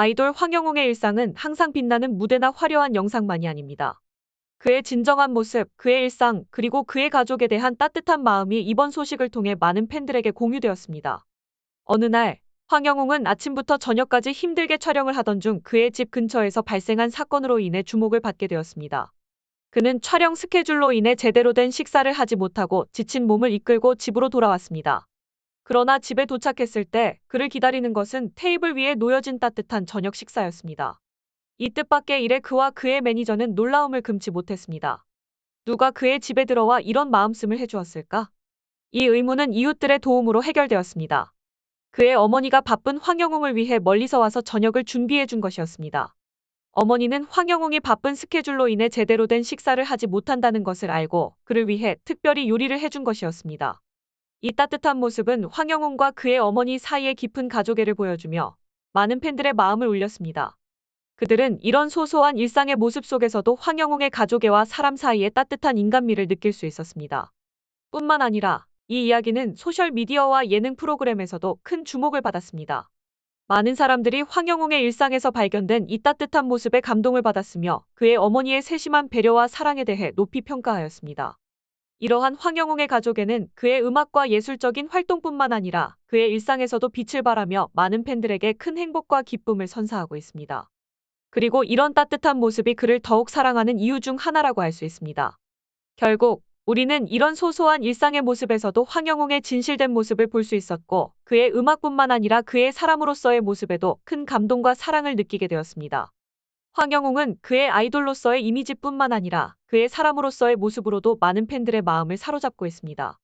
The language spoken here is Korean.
아이돌 황영웅의 일상은 항상 빛나는 무대나 화려한 영상만이 아닙니다. 그의 진정한 모습, 그의 일상, 그리고 그의 가족에 대한 따뜻한 마음이 이번 소식을 통해 많은 팬들에게 공유되었습니다. 어느 날, 황영웅은 아침부터 저녁까지 힘들게 촬영을 하던 중 그의 집 근처에서 발생한 사건으로 인해 주목을 받게 되었습니다. 그는 촬영 스케줄로 인해 제대로 된 식사를 하지 못하고 지친 몸을 이끌고 집으로 돌아왔습니다. 그러나 집에 도착했을 때 그를 기다리는 것은 테이블 위에 놓여진 따뜻한 저녁 식사였습니다. 이 뜻밖의 일에 그와 그의 매니저는 놀라움을 금치 못했습니다. 누가 그의 집에 들어와 이런 마음씀을 해주었을까? 이 의문은 이웃들의 도움으로 해결되었습니다. 그의 어머니가 바쁜 황영웅을 위해 멀리서 와서 저녁을 준비해 준 것이었습니다. 어머니는 황영웅이 바쁜 스케줄로 인해 제대로 된 식사를 하지 못한다는 것을 알고 그를 위해 특별히 요리를 해준 것이었습니다. 이 따뜻한 모습은 황영웅과 그의 어머니 사이의 깊은 가족애를 보여주며 많은 팬들의 마음을 울렸습니다. 그들은 이런 소소한 일상의 모습 속에서도 황영웅의 가족애와 사람 사이의 따뜻한 인간미를 느낄 수 있었습니다. 뿐만 아니라 이 이야기는 소셜미디어와 예능 프로그램에서도 큰 주목을 받았습니다. 많은 사람들이 황영웅의 일상에서 발견된 이 따뜻한 모습에 감동을 받았으며 그의 어머니의 세심한 배려와 사랑에 대해 높이 평가하였습니다. 이러한 황영웅의 가족에는 그의 음악과 예술적인 활동뿐만 아니라 그의 일상에서도 빛을 발하며 많은 팬들에게 큰 행복과 기쁨을 선사하고 있습니다. 그리고 이런 따뜻한 모습이 그를 더욱 사랑하는 이유 중 하나라고 할 수 있습니다. 결국 우리는 이런 소소한 일상의 모습에서도 황영웅의 진실된 모습을 볼 수 있었고 그의 음악뿐만 아니라 그의 사람으로서의 모습에도 큰 감동과 사랑을 느끼게 되었습니다. 황영웅은 그의 아이돌로서의 이미지뿐만 아니라 그의 사람으로서의 모습으로도 많은 팬들의 마음을 사로잡고 있습니다.